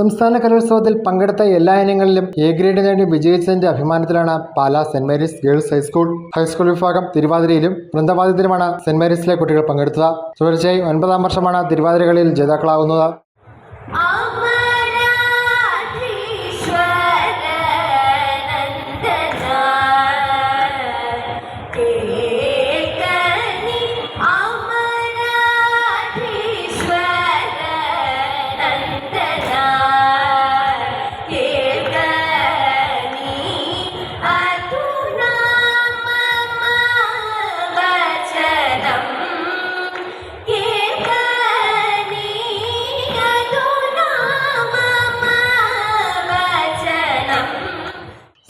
സംസ്ഥാന കലോത്സവത്തിൽ പങ്കെടുത്ത എല്ലാ ഇനങ്ങളിലും എ ഗ്രേഡ് നേടി വിജയിച്ചതിന്റെ അഭിമാനത്തിലാണ് Pala saint Mary's girls high school. High school വിഭാഗം തിരുവാതിരയിലും വൃന്ദവാദ്യത്തിലുമാണ് സെന്റ് മേരീസിലെ കുട്ടികൾ പങ്കെടുത്തത്. തുടർച്ചയായി ഒൻപതാം വർഷമാണ് തിരുവാതിരകളിൽ ജേതാക്കളാകുന്നത്.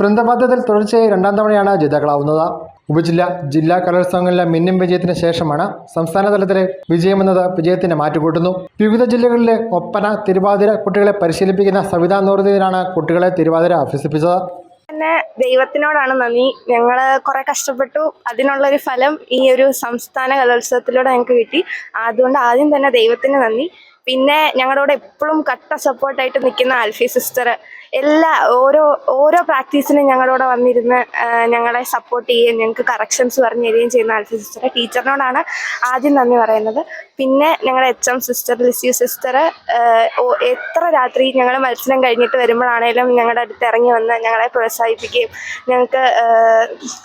വൃന്ദവാദ്യത്തിൽ തുടർച്ചയായി രണ്ടാം തവണയാണ് ജേതാക്കളാവുന്നത്. ഉപജില്ല ജില്ലാ കലോത്സവങ്ങളിലെ മിന്നും വിജയത്തിന് ശേഷമാണ് സംസ്ഥാന തലത്തിലെ വിജയമെന്നത് വിജയത്തിന് മാറ്റുകൂട്ടുന്നു. വിവിധ ജില്ലകളിലെ ഒപ്പന തിരുവാതിര കുട്ടികളെ പരിശീലിപ്പിക്കുന്ന സവിതാ നൂറുദ്ദീനാണ് കുട്ടികളെ തിരുവാതിര അഭ്യസിപ്പിച്ചത്. ദൈവത്തിനോടാണ് നന്ദി. ഞങ്ങൾ കുറെ കഷ്ടപ്പെട്ടു. അതിനുള്ളൊരു ഫലം ഈ ഒരു സംസ്ഥാന കലോത്സവത്തിലൂടെ ഞങ്ങൾക്ക് കിട്ടി. അതുകൊണ്ട് ആദ്യം തന്നെ ദൈവത്തിന് നന്ദി. പിന്നെ ഞങ്ങളോട് എപ്പോഴും കട്ട സപ്പോർട്ടായിട്ട് നിൽക്കുന്ന ആൽഫി സിസ്റ്റർ എല്ലാ ഓരോ ഓരോ പ്രാക്ടീസിനും ഞങ്ങളോട് വന്നിരുന്ന് ഞങ്ങളെ സപ്പോർട്ട് ചെയ്യുകയും ഞങ്ങൾക്ക് കറക്ഷൻസ് പറഞ്ഞു തരികയും ചെയ്യുന്ന ആൽഫി സിസ്റ്റർ ടീച്ചറിനോടാണ് ആദ്യം നന്ദി പറയുന്നത്. പിന്നെ ഞങ്ങളുടെ H M sister Lisieux sister എത്ര രാത്രി ഞങ്ങൾ മത്സരം കഴിഞ്ഞിട്ട് വരുമ്പോഴാണേലും ഞങ്ങളുടെ അടുത്ത് ഇറങ്ങി വന്ന് ഞങ്ങളെ പ്രോത്സാഹിപ്പിക്കുകയും ഞങ്ങൾക്ക്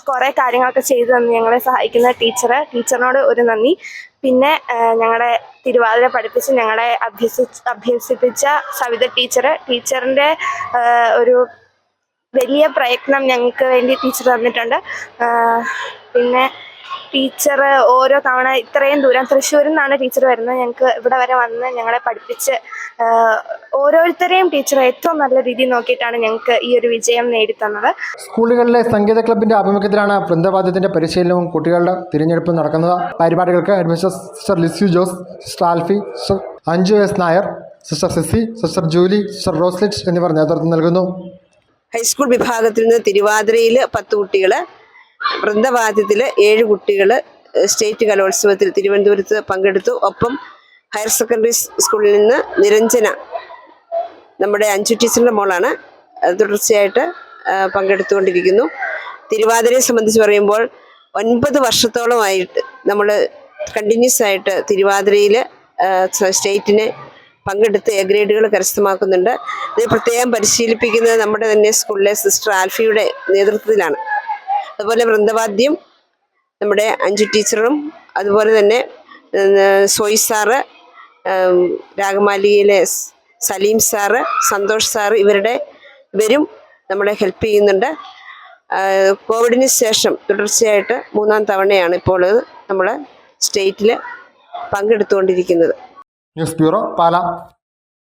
കുറേ കാര്യങ്ങളൊക്കെ ചെയ്തു തന്ന് ഞങ്ങളെ സഹായിക്കുന്ന ടീച്ചർ ടീച്ചറിനോട് ഒരു നന്ദി. പിന്നെ ഞങ്ങളുടെ ഞങ്ങളെ തിരുവാതിര പഠിപ്പിച്ച് ഞങ്ങളെ അഭ്യസി അഭ്യസിപ്പിച്ച സവിത ടീച്ചർ ടീച്ചറിന്റെ ഒരു വലിയ പ്രയത്നം ഞങ്ങൾക്ക് വേണ്ടി ടീച്ചർ തന്നിട്ടുണ്ട്. പിന്നെ ടീച്ചർ ഓരോ തവണ ഇത്രയും ദൂരം തൃശ്ശൂരിൽ നിന്നാണ് ടീച്ചർ വരുന്നത്. ഞങ്ങൾക്ക് ഇവിടെ വരെ വന്ന് ഞങ്ങളെ പഠിപ്പിച്ച് ഓരോരുത്തരെയും ടീച്ചർ ഏറ്റവും നല്ല രീതിയിൽ നോക്കിയിട്ടാണ് ഞങ്ങൾക്ക് ഈ ഒരു വിജയം നേടിത്തന്നത്. സ്കൂളുകളിലെ സംഗീത ക്ലബിന്റെ ആഭിമുഖ്യത്തിലാണ് വൃന്ദവാദ്യത്തിന്റെ പരിശീലനവും കുട്ടികളുടെ തിരഞ്ഞെടുപ്പും നടക്കുന്നത്. പരിപാടികൾക്ക് sister Lisieux Jose Stalfi Alfi Anju S Nair sister Cissy sister Julie sister Roselit എന്നിവർ നേതൃത്വം നൽകുന്നു. ഹൈസ്കൂൾ വിഭാഗത്തിൽ നിന്ന് തിരുവാതിരയിൽ പത്ത് കുട്ടികൾ വൃന്ദവാദ്യത്തിൽ ഏഴ് കുട്ടികൾ സ്റ്റേറ്റ് കലോത്സവത്തിൽ തിരുവനന്തപുരത്ത് പങ്കെടുത്തു. ഒപ്പം ഹയർ സെക്കൻഡറി സ്കൂളിൽ നിന്ന് നിരഞ്ജന നമ്മുടെ അഞ്ചു ടീച്ചറിന്റെ മോളാണ് തുടർച്ചയായിട്ട് പങ്കെടുത്തുകൊണ്ടിരിക്കുന്നു. തിരുവാതിരയെ സംബന്ധിച്ച് പറയുമ്പോൾ ഒൻപത് വർഷത്തോളമായിട്ട് നമ്മൾ കണ്ടിന്യൂസ് ആയിട്ട് തിരുവാതിരയിൽ സ്റ്റേറ്റിനെ പങ്കെടുത്ത് എ ഗ്രേഡുകൾ കരസ്ഥമാക്കുന്നുണ്ട്. ഇത് പ്രത്യേകം പരിശീലിപ്പിക്കുന്നത് നമ്മുടെ തന്നെ സ്കൂളിലെ സിസ്റ്റർ ആൽഫിയുടെ നേതൃത്വത്തിലാണ്. അതുപോലെ വൃന്ദവാദ്യം നമ്മുടെ അഞ്ചു ടീച്ചറും അതുപോലെ തന്നെ സോയി സാറ് രാഗമാലികയിലെ സലീം സാറ് സന്തോഷ് സാറ് ഇവരുടെ ഇവരും നമ്മളെ ഹെൽപ്പ് ചെയ്യുന്നുണ്ട്. കോവിഡിന് ശേഷം തുടർച്ചയായിട്ട് മൂന്നാം തവണയാണ് ഇപ്പോൾ നമ്മൾ സ്റ്റേറ്റിൽ പങ്കെടുത്തുകൊണ്ടിരിക്കുന്നത്. ന്യൂസ് ബ്യൂറോ പാല.